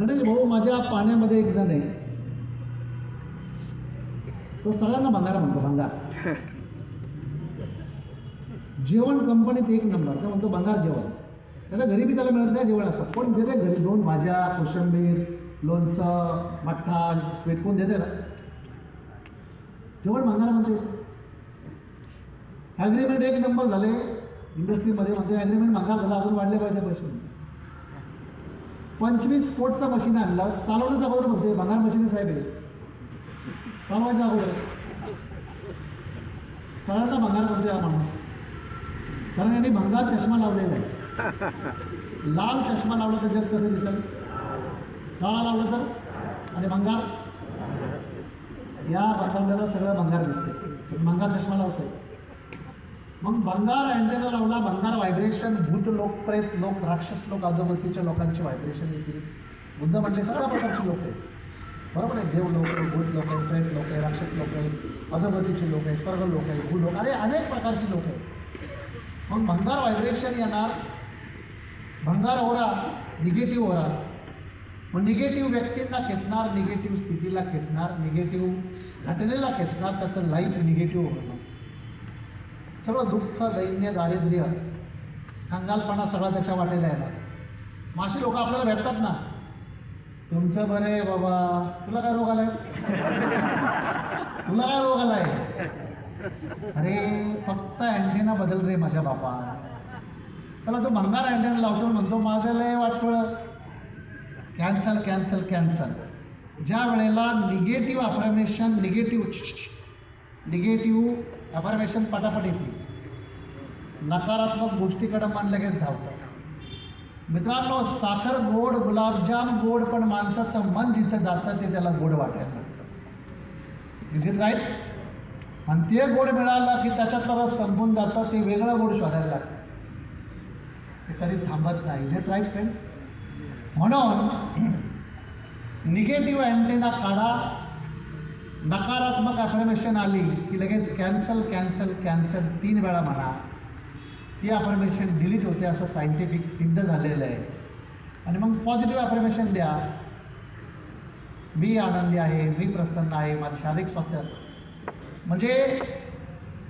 गणेश भाऊ माझ्या पाण्यामध्ये एक जण आहे. तो सगळ्यांना भंगारा म्हणतो भंगार. जेवण कंपनीत एक नंबर तो म्हणतो भंगार जेवण. त्याला घरी बी त्याला मिळत नाही जेवण असतं पण देते घरी? दोन भाज्या कोशिंबीर लोणचं मठ्ठा स्वीट कोण देते ना? जेवण भंगार म्हणते. ॲग्रीमेंट एक नंबर झाले. इंडस्ट्रीमध्ये म्हणते ॲग्रीमेंट भंगार झाला अजून वाढले पाहिजे पैसे. पंचवीस कोटचं मशीन आणलं. चालवण्याचा अगोदर म्हणते भंगार मशीन साहेब आहे चालवायच्या अगोदर. सगळ्यांना भंगार म्हणते हा माणूस. कारण यांनी भंगार चष्मा लावलेला आहे. लाल चष्मा लावला तर जग कसं दिसेल? काळा लावला तर? आणि भंगार? या भागांना सगळं भंगार दिसते भंगार चष्मा लावतोय. मग भंगार अँटेना लावला भंगार व्हायब्रेशन भूत लोक प्रेत लोक राक्षस लोक अधोगतीच्या लोकांचे व्हायब्रेशन येतील बुद्ध म्हटले सगळ्या प्रकारचे लोक आहेत. बरोबर आहे? देव लोक आहे भूत लोक आहे प्रेत लोक आहे राक्षस लोक आहे अधोगतीचे लोक आहे स्वर्ग लोक आहे भू लोक अरे अनेक प्रकारची लोक आहेत. मग भंगार व्हायब्रेशन येणार भंगार ओरा निगेटिव्ह ओरा. मग निगेटिव्ह व्यक्तींना खेचणार निगेटिव्ह स्थितीला खेचणार निगेटिव्ह घटनेला खेचणार त्याचं लाईफ निगेटिव्ह होणं सगळं दुःख दैन्य दारिद्र्य कंगालपणा सगळा त्याच्या वाटेला यायला माशी लोक आपल्याला भेटतात ना? तुमचं बरं आहे बाबा. तुला काय रोग आलाय? तुला काय रोग आलाय? अरे फक्त अँटेना बदल रे माझ्या बापा. चला तो भंगार अँटेना लावतो म्हणतो माझं लय वाटोळ. कॅन्सल कॅन्सल कॅन्सल ज्या वेळेला negative affirmation negative negative affirmation पटापट येते. नकारात्मक गोष्टीकडं मन लगेच धावतं. मित्रांनो साखर गोड गुलाबजाम गोड पण माणसाचं मन जिथं जातं ते त्याला गोड वाटायला लागतं. इज इट राईट आणि ते गोड मिळालं की त्याच्यात रस संपून जातं ते वेगळं गोड शोधायला लागतं. ते कधी थांबत नाही. इज इट राईट फ्रेंड म्हणून निगेटिव्ह अँटेना काढा नकारात्मक अफर्मेशन आली की लगेच कॅन्सल कॅन्सल कॅन्सल तीन वेळा म्हणा. ती अफर्मेशन डिलीट होते असं सायंटिफिक सिद्ध झालेलं आहे. आणि मग पॉझिटिव्ह अफर्मेशन द्या. मी आनंदी आहे मी प्रसन्न आहे माझं शारीरिक स्वास्थ्य. म्हणजे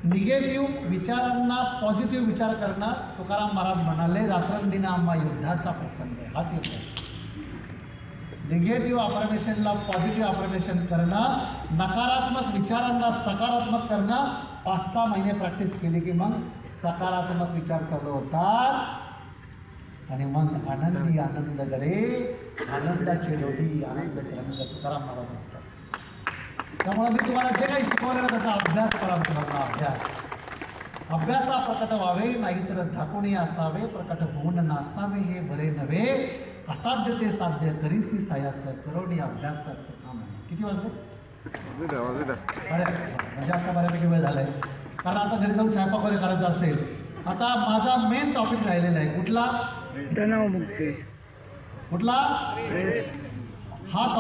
निगेटिव्ह विचारांना पॉझिटिव्ह विचार करणं तुकाराम महाराज म्हणाले रात्रंदिना आम्हा युद्धाचा प्रसंग आहे. हाच युद्ध आहे. निगेटिव्ह अफर्मेशनला पॉझिटिव्ह अफर्मेशन करणं नकारात्मक विचारांना सकारात्मक करणं पाच सहा महिने प्रॅक्टिस केली की मग सकारात्मक विचार चालू होतात. आणि मग आनंदी आनंद गडे आनंदाचे डोली आनंद तरंग तुकाराम महाराज म्हणतात. त्यामुळे मी तुम्हाला जे काही शिकवलं त्याचा अभ्यास करा मित्रांनो अभ्यास. अभ्यासा प्रकट व्हावे नाहीतर झाकुणी असावे प्रकट होऊन नासावे हे बरे नव्हे. असाध्य ते साध्य करीसी सायास करोडी अभ्यास काम आहे. किती वाजले? म्हणजे आता बऱ्यापैकी वेळ झालाय. कारण आता घरी जाऊन स्वयंपाक वगैरे करायचा असेल आता माझा मेन टॉपिक राहिलेला आहे. कुठला? तणावमुक्ती. कुठला? हा